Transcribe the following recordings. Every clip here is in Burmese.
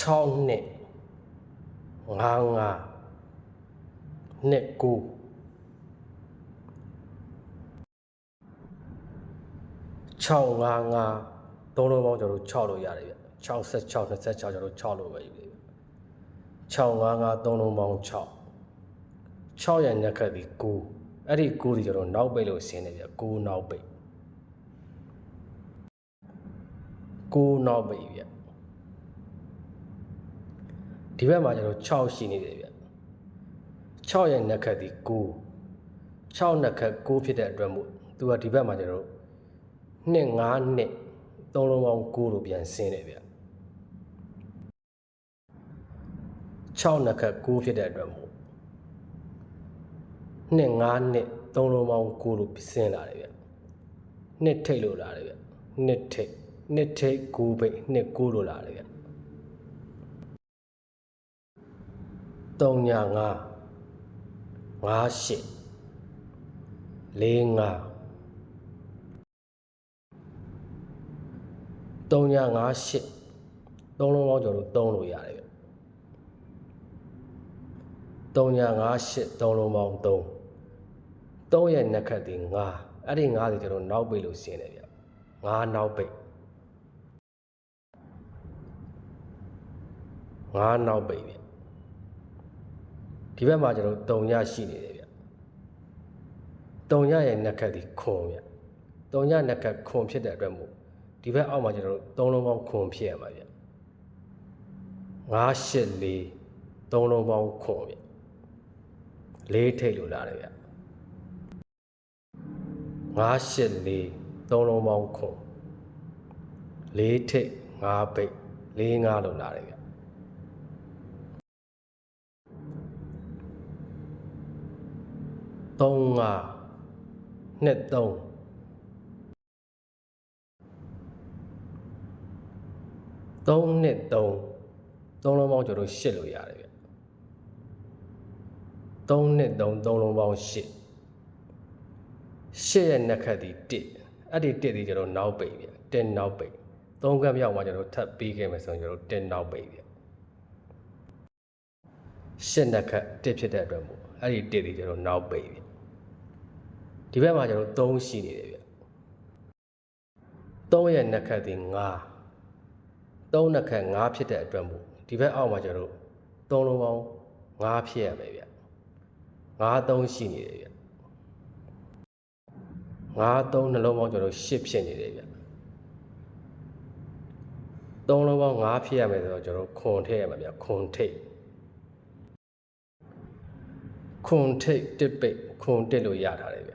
6နှစ်5 5နှစ်9 655သုံးလုံးပေါင်းကျွန်တော်တို့6လို့ရတယ်ဗျ66 26ကျွန်တော်တို့6လို့ပဲယူတယ်ဗျ655သုံးလုံးပေါင်း6 6ရဲ့ညက်ခက်ဒီ9အဲ့ဒီ9ဒီကျွန်တော်နောက်ပိတ်လို့ဆင်းတယ်ဗျ9နောက်ပိတ်9နောက်ပိတ်ဗျ ဒီဘက်မှာကျွန်တော်6ရှိနေတယ်ဗျ6ရဲ့ညက်ခက်ဒီ9 6ညက်ခက်9ဖြစ်တဲ့အတွက်မို့သူကဒီဘက်မှာကျွန်တော်တို့နှစ်9နှစ်သုံးလုံးပေါင်း9လို့ပြန်ဆင်းတယ်ဗျ6နှစ်ခက်9ဖြစ်တဲ့အတွက်မို့နှစ်9နှစ်သုံးလုံးပေါင်း9လို့ဆင်းလာတယ်ဗျနှစ်ထိတ်လို့လာတယ်ဗျနှစ်ထိတ်နှစ်ထိတ်9ပိတ်နှစ်9လို့လာတယ်ဗျ 3ည5 5 8 4 5 3958သုံးလုံးပေါင်းကျွန်တော်တို့သုံးလို့ရတယ်ဗျ3958သုံးလုံးပေါင်း3 3ရဲ့နှစ်ခတ်ဒီ9အဲ့ဒီ9ဒီကျွန်တော်နောက်ပိတ်လို့ရှင်းတယ်ဗျ9နောက်ပိတ်9နောက်ပိတ်ဗျ ဒီဘက်မှာကျွန်တော်3ညရှိနေတယ်ဗျ3ညရဲ့နှစ်ခတ်ဒီခွန်ဗျ3ညနှစ်ခတ်ခွန်ဖြစ်တဲ့အတွက်မို့ဒီဘက်အောက်မှာကျွန်တော်တို့သုံးလုံးပေါင်းခွန်ဖြစ်ရမှာဗျ984သုံးလုံးပေါင်းခွန်ဗျလေးထိတ်လို့လာတယ်ဗျ984သုံးလုံးပေါင်းခွန်လေးထိတ်5ပိတ်လေး5လို့လာတယ်ဗျ 3 5နှစ်3 3နှစ်3 3လုံးပေါင်းကျွန်တော်8လို့ရတယ်ဗျ3နှစ်3 3လုံးပေါင်း8 8ရဲ့နှစ်ခတ်ဒီ1အဲ့ဒီ1ဒီကျွန်တော်နောက်ပိတ်ဗျ10နောက်ပိတ်3ကပ်မြောက်မှာကျွန်တော်ထပ်ပြီးခဲ့မယ်ဆိုရင်ကျွန်တော်10နောက်ပိတ်ဗျ8နှစ်ခတ်1ဖြစ်တဲ့အတွက်မို့အဲ့ဒီ1ဒီကျွန်တော်နောက်ပိတ်ဗျ ဒီဘက်မှာကျွန်တော်3ရှိနေတယ်ဗျ3ရဲ့နှစ်ခတ်ဒီ9 3နှစ်ခန့်5ဖြစ်တဲ့အတွက်မို့ဒီဘက်အောက်မှာကျတော့3လုံးပေါင်း5ဖြစ်ရမယ်ဗျ5 3ရှိနေတယ်ဗျ5 3နှလုံးပေါင်းကျတော့10ဖြစ်နေတယ်ဗျ3လုံးပေါင်း5ဖြစ်ရမယ်ဆိုတော့ကျတော့ခွန်ထည့်ရမှာဗျခွန်ထိတ်ခွန်ထိတ်တစ်ပိတ်ခွန်တစ်လို့ရထားတယ်ဗျ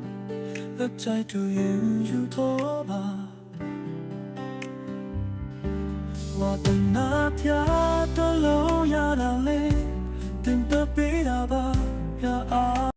和在度云有多吧。我的那条的路要哪里？